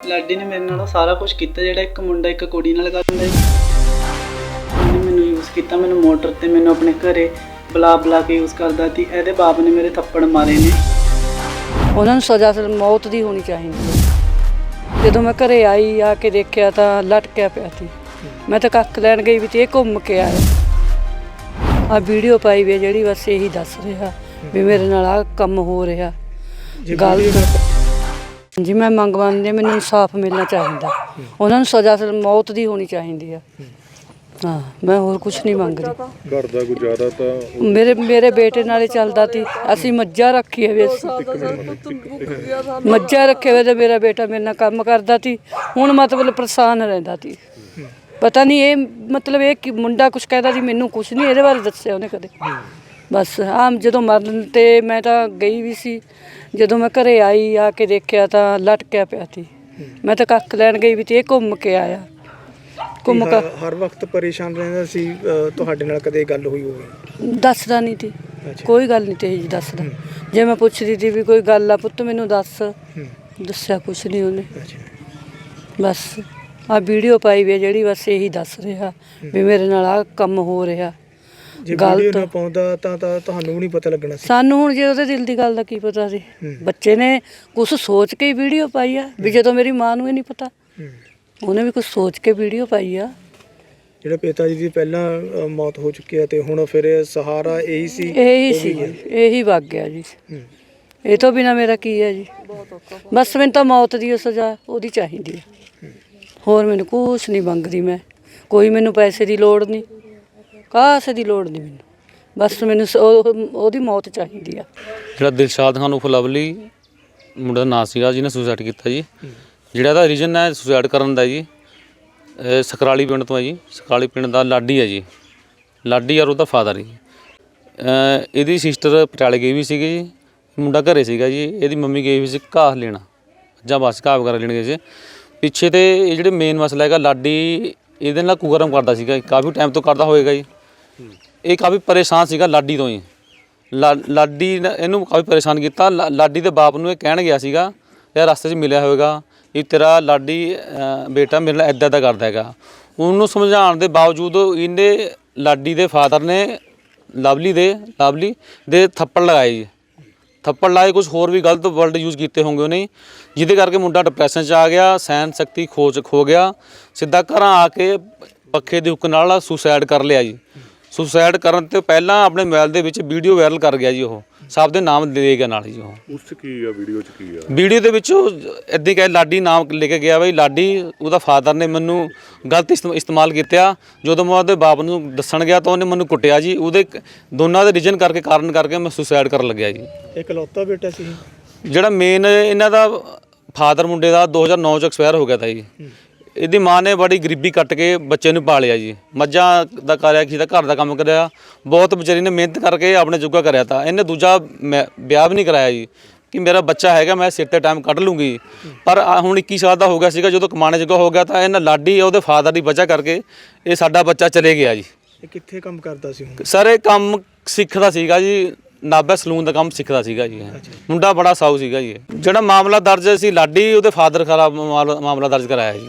ਲਾਡੀ ਨੇ ਮੇਰੇ ਨਾਲ ਸਾਰਾ ਕੁਝ ਕੀਤਾ ਜਿਹੜਾ ਇੱਕ ਮੁੰਡਾ ਇੱਕ ਕੁੜੀ ਨਾਲ ਕਰਦਾ ਜੀ ਉਹਨੇ ਮੈਨੂੰ ਯੂਜ਼ ਕੀਤਾ ਮੈਨੂੰ ਮੋਟਰ ਤੇ ਮੈਨੂੰ ਆਪਣੇ ਘਰੇ ਬੁਲਾ ਬੁਲਾ ਕੇ ਯੂਜ਼ ਕਰਦਾ ਸੀ। ਇਹਦੇ ਬਾਪ ਨੇ ਮੇਰੇ ਥੱਪੜ ਮਾਰੇ ਨੇ। ਉਹਨਾਂ ਨੂੰ ਸਜ਼ਾ ਸਿਰ ਮੌਤ ਦੀ ਹੋਣੀ ਚਾਹੀਦੀ ਹੈ। ਜਦੋਂ ਮੈਂ ਘਰੇ ਆਈ ਆ ਕੇ ਦੇਖਿਆ ਤਾਂ ਲਟਕਿਆ ਪਿਆ ਸੀ। ਮੈਂ ਤਾਂ ਕੱਖ ਲੈਣ ਗਈ ਵੀ ਤੇ ਇਹ ਘੁੰਮ ਕੇ ਆਇਆ। ਆ ਵੀਡੀਓ ਪਾਈ ਵੀ ਹੈ ਜਿਹੜੀ ਬਸ ਇਹੀ ਦੱਸ ਰਿਹਾ ਵੀ ਮੇਰੇ ਨਾਲ ਆ ਕੰਮ ਹੋ ਰਿਹਾ। ਗੱਲ ਜੀ ਮੈਂ ਮੰਗ ਮੰਨਦੀ ਹਾਂ, ਮੈਨੂੰ ਇਨਸਾਫ ਮਿਲਣਾ ਚਾਹੀਦਾ। ਉਹਨਾਂ ਨੂੰ ਸਜ਼ਾ ਸਿਰ ਮੌਤ ਦੀ ਹੋਣੀ ਚਾਹੀਦੀ ਆ। ਹਾਂ ਮੈਂ ਹੋਰ ਕੁਝ ਨਹੀਂ ਮੰਗ ਰਹੀ ਘਰ ਦਾ ਗੁਜ਼ਾਰਾ ਤਾਂ ਮੇਰੇ ਮੇਰੇ ਬੇਟੇ ਨਾਲੇ ਚੱਲਦਾ ਸੀ। ਅਸੀਂ ਮੱਝਾਂ ਰੱਖੀਆਂ ਵੀ ਅਸੀਂ। ਮੱਝਾਂ ਰੱਖੇ ਹੋਏ ਤੇ ਮੇਰਾ ਬੇਟਾ ਮੇਰੇ ਨਾਲ ਕੰਮ ਕਰਦਾ ਸੀ। ਹੁਣ ਮਤਲਬ ਪਰੇਸ਼ਾਨ ਰਹਿੰਦਾ ਸੀ। ਪਤਾ ਨਹੀਂ ਇਹ ਮਤਲਬ ਇਹ ਕਿ ਮੁੰਡਾ ਕੁਝ ਕਹਿੰਦਾ ਸੀ ਮੈਨੂੰ ਕੁਝ ਨਹੀਂ ਇਹਦੇ ਬਾਰੇ ਦੱਸਿਆ ਉਹਨੇ ਕਦੇ। ਬਸ ਆਮ ਜਦੋਂ ਮਰਨ ਤੇ ਮੈਂ ਤਾਂ ਗਈ ਵੀ ਸੀ। ਜਦੋਂ ਮੈਂ ਘਰੇ ਆਈ ਆ ਕੇ ਦੇਖਿਆ ਤਾਂ ਲਟਕਿਆ ਪਿਆ ਸੀ। ਮੈਂ ਤਾਂ ਕੱਖ ਲੈਣ ਗਈ ਵੀ ਤੇ ਇਹ ਘੁੰਮ ਕੇ ਆਇਆ। ਘੁੰਮ ਕੇ ਹਰ- ਹਰ ਵਕਤ ਪਰੇਸ਼ਾਨ ਰਹਿੰਦਾ ਸੀ ਅ, ਤੁਹਾਡੇ ਨਾਲ ਕਦੇ ਗੱਲ ਹੋਈ ਹੋਵੇ? ਦੱਸਦਾ ਨਹੀਂ ਤੀ ਅੱਛਾ। ਕੋਈ ਗੱਲ ਨਹੀਂ ਤੇ ਜੀ ਦੱਸਦਾ। ਜੇ ਮੈਂ ਪੁੱਛਦੀ ਤੀ ਵੀ ਕੋਈ ਗੱਲ ਆ ਪੁੱਤ ਮੈਨੂੰ ਦੱਸ। ਹੂੰ। ਦੱਸਿਆ ਕੁਛ ਨਹੀਂ ਉਹਨੇ। ਅੱਛਾ। ਬਸ ਆ ਵੀਡੀਓ ਪਾਈ ਵੀ ਜਿਹੜੀ ਬਸ ਇਹੀ ਦੱਸ ਰਿਹਾ ਵੀ ਮੇਰੇ ਨਾਲ ਆ ਕੰਮ ਹੋ ਰਿਹਾ। ਜੇ ਗਲਤ। ਵੀਡੀਓ ਨਾ ਪਾਉਂਦਾ ਤਾਂ ਤਾਂ ਤੁਹਾਨੂੰ ਵੀ ਨਹੀਂ ਪਤਾ ਲੱਗਣਾ ਸੀ ਸਾਨੂੰ ਹੁਣ ਜੇ ਉਹਦੇ ਦਿਲ ਦੀ ਗੱਲ ਦਾ ਕੀ ਪਤਾ ਸੀ ਹੂੰ। ਬੱਚੇ ਨੇ ਕੁਝ ਸੋਚ ਕੇ ਹੀ ਵੀਡੀਓ ਪਾਈ ਆ ਵੀ ਜਦੋਂ ਮੇਰੀ ਮਾਂ ਨੂੰ ਹੀ ਨਹੀਂ ਪਤਾ ਹੂੰ। ਉਹਨੇ ਵੀ ਕੁਝ ਸੋਚ ਕੇ ਵੀਡੀਓ ਪਾਈ ਆ ਜਿਹੜਾ ਪਿਤਾ ਜੀ ਦੀ ਪਹਿਲਾਂ ਅ, ਮੌਤ ਹੋ ਚੁੱਕੀ ਹੈ ਤੇ ਹੁਣ ਫਿਰ ਇਹ ਸਹਾਰਾ ਇਹੀ ਸੀ ਇਹੀ ਸੀ ਹੈ। ਇਹੀ ਵਗ ਗਿਆ ਜੀ ਹੂੰ। ਇਹ ਤੋਂ ਬਿਨਾ ਮੇਰਾ ਕੀ ਹੈ ਜੀ ਬਸ ਮੈਨੂੰ ਤਾਂ ਮੌਤ ਦੀ ਓ ਸਜ਼ਾ ਉਹਦੀ ਚਾਹੀਦੀ ਹੈ ਹੋਰ ਮੈਨੂੰ ਕੁਛ ਨਹੀਂ ਮੰਗਦੀ ਮੈਂ ਕੋਈ ਮੈਨੂੰ ਪੈਸੇ ਦੀ ਲੋੜ ਨਹੀਂ ਕਾਸੇ ਦੀ ਲੋੜ ਨਹੀਂ ਮੈਨੂੰ। ਬਸ ਮੈਨੂੰ ਸ- ਉਹ- ਉਹਦੀ ਮੌਤ ਚਾਹੀਦੀ ਆ। ਜਿਹੜਾ ਦਿਲਸ਼ਾਦ ਖਾਨ ਉਫ ਲਵਲੀ, ਮੁੰਡਾ ਦਾ ਨਾਂ ਸੀਗਾ ਜਿਹਨੇ ਸੁਸਾਈਡ ਕੀਤਾ ਜੀ। ਜਿਹੜਾ ਦਾ ਰੀਜਨ ਹੈ ਸੁਸਾਈਡ ਕਰਨ ਦਾ ਜੀ, ਇਹ ਸਕਰਾਲੀ ਪਿੰਡ ਤੋਂ ਹੈ ਜੀ। ਸਕਰਾਲੀ ਪਿੰਡ ਦਾ ਲਾਡੀ ਹੈ ਜੀ। ਲਾਡੀ ਔਰ ਉਹਦਾ ਫਾਦਰ ਜੀ। ਅਹ ਇਹਦੀ ਸਿਸਟਰ ਪਟਿਆਲੇ ਗਈ ਵੀ ਸੀਗੀ ਜੀ। ਮੁੰਡਾ ਘਰੇ ਸੀਗਾ ਜੀ। ਇਹਦੀ ਮੰਮੀ ਗਈ ਵੀ ਸੀ ਘਾਹ ਲੈਣਾ। ਜਾਂ ਬਸ ਘਾਹ ਵਗੈਰਾ ਲੈਣ ਗਏ ਸੀ। ਪਿੱਛੇ ਤੇ ਇਹ ਜਿਹੜੇ ਮੇਨ ਮਸਲਾ ਹੈਗਾ, ਲਾਡੀ ਇਹਦੇ ਨਾਲ ਕੁਗਰਮ ਕਰਦਾ ਸੀਗਾ ਕਾਫੀ ਟਾਈਮ ਤੋਂ ਕਰਦਾ ਹੋਏਗਾ ਜੀ। ਇਹ ਕਾਫੀ ਪਰੇਸ਼ਾਨ ਸੀਗਾ ਲਾਡੀ ਤੋਂ ਹੀ। ਲਾ- ਲਾਡੀ ਨੇ ਇਹਨੂੰ ਕਾਫੀ ਪਰੇਸ਼ਾਨ ਕੀਤਾ। ਲਾ- ਲਾਡੀ ਦੇ ਬਾਪ ਨੂੰ ਇਹ ਕਹਿਣ ਗਿਆ ਸੀਗਾ ਯਾਰ ਰਸਤੇ 'ਚ ਮਿਲਿਆ ਹੋਵੇਗਾ ਇਹ ਤੇਰਾ ਲਾਡੀ ਅਹ, ਬੇਟਾ ਮੇਰੇ ਨਾਲ ਐਦਾਂ ਦਾ ਕਰਦਾ ਹੈਗਾ। ਉਹਨੂੰ ਸਮਝਾਉਣ ਦੇ ਬਾਵਜੂਦ ਇਹਨੇ ਲਾਡੀ ਦੇ ਫਾਦਰ ਨੇ ਲਵਲੀ ਦੇ ਲਵਲੀ ਦੇ ਥੱਪੜ ਲਗਾਏ ਜੀ। ਥੱਪੜ ਲਾਏ ਕੁਝ ਹੋਰ ਵੀ ਗਲਤ ਵਰਡ ਯੂਜ਼ ਕੀਤੇ ਹੋਣਗੇ ਉਹਨੇ। ਜਿਹਦੇ ਕਰਕੇ ਮੁੰਡਾ ਡਿਪਰੈਸ਼ਨ 'ਚ ਆ ਗਿਆ ਸਹਿਣ ਸ਼ਕਤੀ ਖੋਜ ਖੋ ਗਿਆ। ਸਿੱਧਾ ਘਰਾਂ ਆ ਕੇ ਪੱਖੇ ਦੇ ਹੁੱਕ ਨਾਲ ਸੁਸਾਈਡ ਕਰ ਲਿਆ ਜੀ। ਸੁਸਾਈਡ ਕਰਨ ਤੋਂ ਪਹਿਲਾਂ ਆਪਣੇ ਮੋਬਾਈਲ ਦੇ ਵਿੱਚ ਵੀਡੀਓ ਵਾਇਰਲ ਕਰ ਗਿਆ ਜੀ ਉਹ। ਸਭ ਦੇ ਨਾਮ ਦੇ ਗਿਆ ਨਾਲ ਜੀ ਉਹ। ਉਸ 'ਚ ਕੀ ਆ ਵੀਡੀਓ 'ਚ ਕੀ ਆ? ਵੀਡੀਓ ਦੇ ਵਿੱਚ ਉਹ ਇੱਦਾਂ ਕਹੇ ਲਾਡੀ ਨਾਮ ਲੈ ਕੇ ਗਿਆ ਬਈ ਲਾਡੀ ਉਹਦਾ ਫਾਦਰ ਨੇ ਮੈਨੂੰ ਗਲਤ ਇਸਤੇਮ- ਇਸਤੇਮਾਲ ਕੀਤਾ। ਜਦੋਂ ਮੈਂ ਉਹਦੇ ਬਾਪ ਨੂੰ ਦੱਸਣ ਗਿਆ ਤਾਂ ਉਹਨੇ ਮੈਨੂੰ ਕੁੱਟਿਆ ਜੀ। ਉਹਦੇ ਕ- ਦੋਨਾਂ ਦੇ ਰੀਜਨ ਕਰਕੇ ਕਾਰਨ ਕਰਕੇ ਮੈਂ ਸੁਸਾਈਡ ਕਰਨ ਲੱਗਿਆ ਜੀ। ਇਕਲੌਤਾ ਬੇਟਾ ਸੀ ਜਿਹੜਾ ਮੇਨ ਇਹਨਾਂ ਦਾ ਫਾਦਰ ਮੁੰਡੇ ਦਾ 2009 ਚ ਐਕਸਪਾਇਰ ਹੋ ਗਿਆ ਤਾ ਜੀ। ਇਹਦੀ ਮਾਂ ਨੇ ਬੜੀ ਗਰੀਬੀ ਕੱਟ ਕੇ ਬੱਚੇ ਨੂੰ ਪਾਲਿਆ ਜੀ। ਮੱਝਾਂ ਦਾ ਕਰਿਆ ਕਿਸੇ ਦਾ ਘਰ ਦਾ ਕੰਮ ਕਰਿਆ ਬਹੁਤ ਵਿਚਾਰੀ ਨੇ ਮਿਹਨਤ ਕਰਕੇ ਆਪਣੇ ਜੋਗਾ ਕਰਿਆ ਤਾ। ਇਹਨੇ ਦੂਜਾ ਵਿਆਹ ਵੀ ਨਹੀਂ ਕਰਾਇਆ ਜੀ। ਕਿ ਮੇਰਾ ਬੱਚਾ ਹੈਗਾ ਮੈਂ ਸਿਰ ਤੇ ਟਾਈਮ ਕੱਢ ਲੂੰਗੀ। ਪਰ ਹੁਣ 21 ਸਾਲ ਦਾ ਹੋ ਗਿਆ ਸੀਗਾ ਜਦੋਂ ਕਮਾਣੇ ਜੋਗਾ ਹੋ ਗਿਆ ਤਾਂ ਇਹਨਾਂ ਲਾਡੀ ਉਹਦੇ ਫਾਦਰ ਦੀ ਵਜ੍ਹਾ ਕਰਕੇ ਇਹ ਸਾਡਾ ਬੱਚਾ ਚਲੇ ਗਿਆ ਜੀ। ਇਹ ਕਿੱਥੇ ਕੰਮ ਕਰਦਾ ਸੀ ਹੁਣ? ਸਰ ਇਹ ਕੰਮ ਸਿੱਖਦਾ ਸੀਗਾ ਜੀ। ਨਾਭਾ ਸਲੂਨ ਦਾ ਕੰਮ ਸਿੱਖਦਾ ਸੀਗਾ ਜੀ। ਮੁੰਡਾ ਬੜਾ ਸਾਊ ਸੀਗਾ ਜੀ। ਜਿਹੜਾ ਮਾਮਲਾ ਦਰਜ ਸੀ ਲਾਡੀ ਉਹਦੇ ਫਾਦਰ ਖਰਾਬ ਮਾਮਲਾ ਦਰਜ ਕਰਾਇਆ ਜੀ।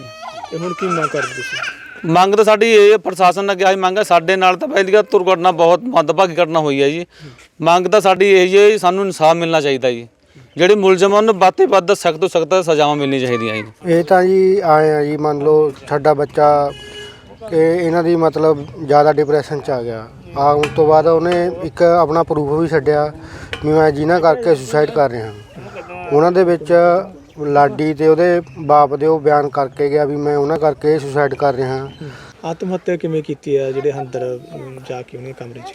ਇਹ ਹੁਣ ਕੀ ਮੰਗ ਕਰਦੇ ਤੁਸੀਂ? ਮੰਗ ਤਾਂ ਸਾਡੀ ਇਹ ਹੈ, ਪ੍ਰਸ਼ਾਸਨ ਅੱਗੇ ਆਈ ਮੰਗ ਹੈ ਸਾਡੇ ਨਾਲ ਤਾਂ ਪਹਿਲੀ ਗੱਲ ਦੁਰਘਟਨਾ ਬਹੁਤ ਮੰਦਭਾਗੀ ਘਟਨਾ ਹੋਈ ਹੈ ਜੀ। ਮੰਗ ਤਾਂ ਸਾਡੀ ਇਹ ਹੈ ਜੀ, ਸਾਨੂੰ ਇਨਸਾਫ ਮਿਲਣਾ ਚਾਹੀਦਾ ਜੀ। ਜਿਹੜੇ ਮੁਲਜ਼ਮ ਹਨ ਵੱਧ ਤੋਂ ਵੱਧ ਸਖਤ ਤੋਂ ਸਖਤ ਸਜ਼ਾਵਾਂ ਮਿਲਣੀ ਚਾਹੀਦੀਆਂ ਜੀ। ਇਹ ਤਾਂ ਜੀ ਆਏ ਆ ਜੀ ਮੰਨ ਲਓ ਸਾਡਾ ਬੱਚਾ ਕਿ ਇਹਨਾਂ ਦੀ ਮਤਲਬ ਜ਼ਿਆਦਾ ਡਿਪਰੈਸ਼ਨ ਚ ਆ ਗਿਆ। ਆਉਣ ਤੋਂ ਬਾਅਦ ਉਹਨੇ ਇੱਕ ਆਪਣਾ ਪ੍ਰੂਫ ਵੀ ਛੱਡਿਆ ਵੀ ਮੈਂ ਜਿਨ੍ਹਾਂ ਕਰਕੇ ਸੁਸਾਈਡ ਕਰ ਰਿਹਾ। ਉਹਨਾਂ ਦੇ ਵਿੱਚ ਲਾਡੀ ਤੇ ਉਹਦੇ ਬਾਪ ਦੇ ਉਹ ਬਿਆਨ ਕਰਕੇ ਗਿਆ ਵੀ ਮੈਂ ਉਹਨਾਂ ਕਰਕੇ ਸੁਸਾਈਡ ਕਰ ਰਿਹਾ ਆਤਮ ਹੱਤਿਆ ਕਿਵੇਂ ਕੀਤੀ ਹੈ ਜਿਹੜੇ ਅੰਦਰ ਅਮ, ਜਾ ਕੇ ਉਹਨੇ ਕਮਰੇ 'ਚ?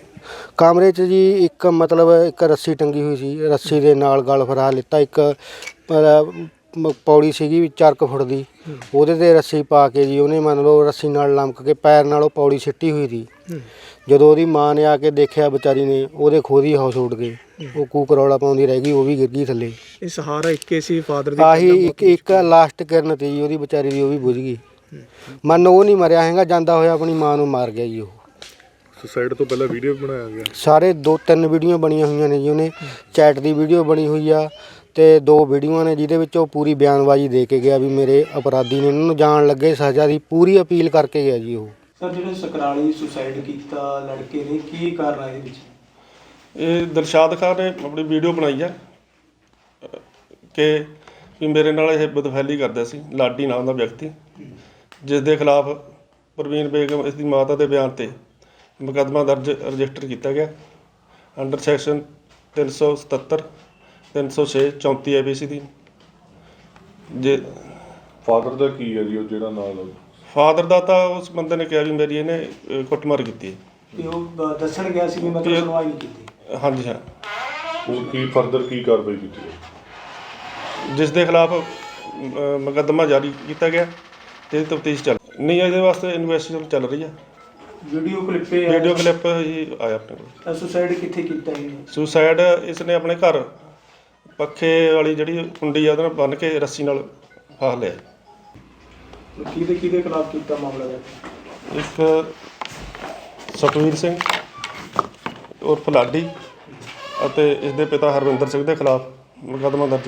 ਕਮਰੇ 'ਚ ਜੀ ਇੱਕ ਮਤਲਬ ਇੱਕ ਰੱਸੀ ਟੰਗੀ ਹੋਈ ਸੀ ਰੱਸੀ ਦੇ ਨਾਲ ਗਲ ਫਰਾ ਲਿੱਤਾ ਇੱਕ ਅਹ, ਮ- ਪੌੜੀ ਸੀਗੀ ਵੀ 4 ਫੁੱਟ ਦੀ। ਉਹਦੇ ਤੇ ਰੱਸੀ ਪਾ ਕੇ ਜੀ ਉਹਨੇ ਮੰਨ ਲਓ ਰੱਸੀ ਨਾਲ ਲਮਕ ਕੇ ਪੈਰ ਨਾਲ ਉਹ ਪੌੜੀ ਸਿੱਟੀ ਹੋਈ ਸੀ ਹੂੰ। ਜਦੋਂ ਉਹਦੀ ਮਾਂ ਨੇ ਆ ਕੇ ਦੇਖਿਆ ਵਿਚਾਰੀ ਨੇ ਉਹਦੇ ਖੁਦ ਹੀ ਹੌਸ ਉੱਡ ਗਏ ਉਹ ਕੂਕ ਰੌਲਾ ਪਾਉਂਦੀ ਰਹਿ ਗਈ ਉਹ ਵੀ ਗਿਰ ਗਈ ਥੱਲੇ। ਇਹ ਸਹਾਰਾ ਇੱਕੇ ਸੀ ਫਾਦਰ ਦੀ ਆਹੀ ਇੱਕ ਇੱਕ ਲਾਸਟ ਕਿਰਨ ਤੀ ਜੀ ਉਹਦੀ ਵਿਚਾਰੀ ਦੀ ਉਹ ਵੀ ਬੁਝ ਗਈ। ਮਨ ਉਹ ਨਹੀਂ ਮਰਿਆ ਹੈਗਾ ਜਾਂਦਾ ਹੋਇਆ ਆਪਣੀ ਮਾਂ ਨੂੰ ਮਾਰ ਗਿਆ ਜੀ ਉਹ। ਸੁਸਾਈਡ ਤੋਂ ਪਹਿਲਾਂ ਵੀਡੀਓ ਬਣਾਇਆ ਗਿਆ। ਸਾਰੇ ਦੋ ਤਿੰਨ ਵੀਡੀਓ ਬਣੀਆਂ ਹੋਈਆਂ ਨੇ ਜੀ ਉਹਨੇ। ਚੈਟ ਦੀ ਵੀਡੀਓ ਬਣੀ ਹੋਈ ਆ ਤੇ ਦੋ ਵੀਡੀਓਆਂ ਨੇ ਜਿਹਦੇ ਵਿੱਚ ਉਹ ਪੂਰੀ ਬਿਆਨਬਾਜ਼ੀ ਦੇ ਕੇ ਗਿਆ ਵੀ ਮੇਰੇ ਅਪਰਾਧੀ ਨੇ। ਇਹਨਾਂ ਨੂੰ ਜਾਣ ਲੱਗੇ ਸਜ਼ਾ ਦੀ ਪੂਰੀ ਅਪੀਲ ਕਰਕੇ ਗਿਆ ਜੀ ਉਹ। ਸਰ ਜਿਹੜੇ ਸਕਰਾਲੀ ਸੁਸਾਈਡ ਕੀਤਾ ਲੜਕੇ ਨੇ ਕੀ ਕਾਰਨ ਆ ਇਹਦੇ ਵਿੱਚ? ਇਹ ਦਿਲਸ਼ਾਦ ਖਾਨ ਨੇ ਆਪਣੀ ਵੀਡੀਓ ਬਣਾਈ ਆ ਅਹ ਕਿ ਵੀ ਮੇਰੇ ਨਾਲ ਇਹ ਬਦਫੈਲੀ ਕਰਦਾ ਸੀ ਲਾਡੀ ਨਾਮ ਦਾ ਵਿਅਕਤੀ ਜਿਸ ਦੇ ਖਿਲਾਫ ਪ੍ਰਵੀਨ ਬੇਗਮ ਇਸ ਦੀ ਮਾਤਾ ਦੇ ਬਿਆਨ ਤੇ ਮੁਕੱਦਮਾ ਦਰਜ ਰਜਿਸਟਰ ਕੀਤਾ ਗਿਆ। ਅੰਡਰ ਸੈਕਸ਼ਨ 377 306 34 ਆਈਪੀਸੀ ਦੀ। ਜੇ ਫਾਦਰ ਦਾ ਕੀ ਹੈ ਜੀ ਉਹ ਜਿਹੜਾ ਨਾਲ ਫਾਦਰ ਦਾ ਤਾਂ ਉਸ ਬੰਦੇ ਨੇ ਕਿਹਾ ਵੀ ਮੇਰੀ ਇਹਨੇ ਅਹ, ਕੁੱਟਮਾਰ ਕੀਤੀ ਹੈ। ਤੇ ਉਹ ਦ- ਦੱਸਣ ਗਿਆ ਸੀ ਵੀ ਮੈਂ ਤਾਂ ਇਹ- ਸੁਣਵਾਈ ਨਹੀਂ ਕੀਤੀ। ਹਾਂਜੀ ਹਾਂ। ਹੁਣ ਕੀ ਫਰਦਰ ਕੀ ਕਾਰਵਾਈ ਕੀਤੀ ਹੈ? ਜਿਸ ਦੇ ਖਿਲਾਫ ਮੁਕੱਦਮਾ ਜਾਰੀ ਕੀਤਾ ਗਿਆ ਤੇ ਤਫਤੀਸ਼ ਚੱਲ ਨਹੀਂ ਇਹਦੇ ਵਾਸਤੇ ਇਨਵੈਸਟੀਗੇਸ਼ਨ ਚੱਲ ਰਹੀ ਹੈ। ਵੀਡੀਓ ਕਲਿੱਪੇ ਵੀਡੀਓ ਕਲਿੱਪ ਹੀ ਆਇਆ ਆਪਣੇ ਕੋਲ। ਸੁਸਾਈਡ ਕਿੱਥੇ ਕੀਤਾ ਇਹਨੇ? ਸੁਸਾਈਡ ਇਸ ਨੇ ਆਪਣੇ ਘਰ ਪੱਖੇ ਵਾਲੀ ਜਿਹੜੀ ਕੁੰਡੀ ਆ ਉਹਦੇ ਨਾਲ ਬੰਨ ਕੇ ਰੱਸੀ ਨਾਲ ਫਾਹ ਲਿਆ। ਕਿਹਦੇ ਕਿਹਦੇ ਖਿਲਾਫ ਕੀਤਾ ਮਾਮਲਾ ਦਾ ਇੱਕ ਸਤਵੀਰ ਸਿੰਘ ਉਰਫ ਲਾਡੀ ਅਤੇ ਇਸ ਦੇ ਪਿਤਾ ਹਰਵਿੰਦਰ ਸਿੰਘ ਦੇ ਖਿਲਾਫ ਮੁਕੱਦਮਾ ਦਰਜ